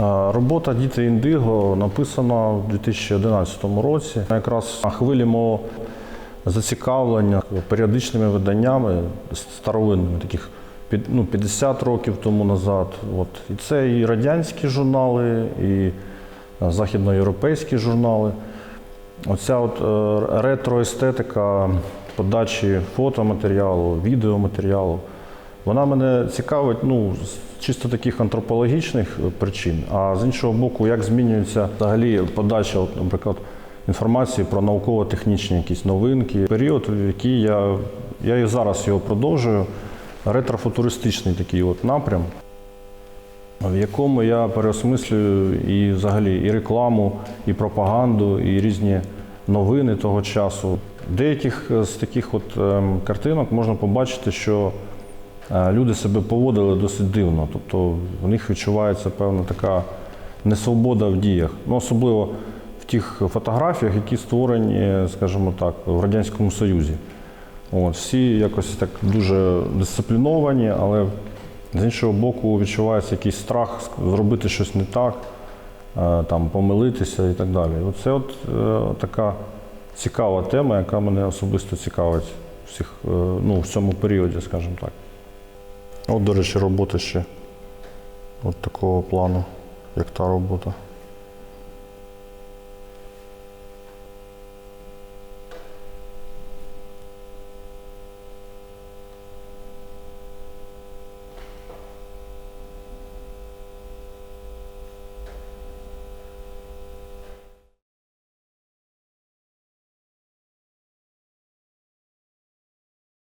Е, Робота Діти індиго написана в 2011 році. Якраз на хвилі мого зацікавлення періодичними виданнями старовинними, таких ну, 50 років тому назад. От. І це і радянські журнали, і е, західноєвропейські журнали. Оця от е, ретроестетика подачі фотоматеріалу, відеоматеріалу, вона мене цікавить ну, з чисто таких антропологічних е, причин. А з іншого боку, як змінюється взагалі подача, от, наприклад, інформації про науково-технічні якісь новинки. Період, в який я, я і зараз його продовжую, ретрофутуристичний такий от напрям в якому я переосмислюю і взагалі і рекламу, і пропаганду, і різні новини того часу. Деяких з таких от ем, картинок можна побачити, що е, люди себе поводили досить дивно. Тобто в них відчувається певна така несвобода в діях. Ну, особливо в тих фотографіях, які створені, скажімо так, в Радянському Союзі. От, всі якось так дуже дисципліновані, але з іншого боку, відчувається якийсь страх зробити щось не так, е, там, помилитися і так далі. Оце от е, така цікава тема, яка мене особисто цікавить всіх, е, ну, в цьому періоді, скажімо так. От, до речі, робота ще от такого плану, як та робота.